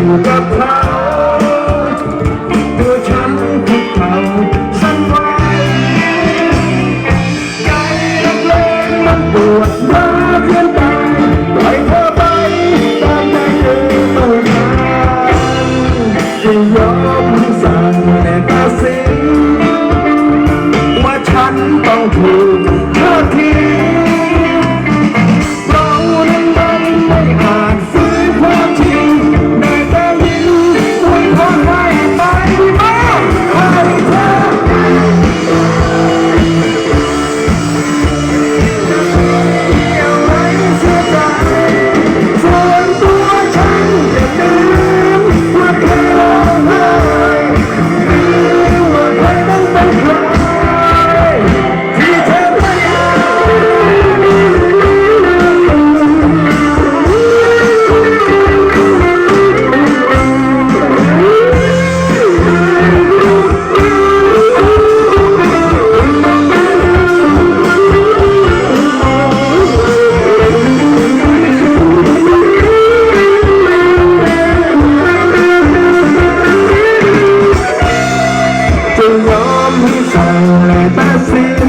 อยู่กับเขาตัวฉันกับเขาสั่นไหวใจรักเลงมันปวดร้าวเกิน Holy Mercy.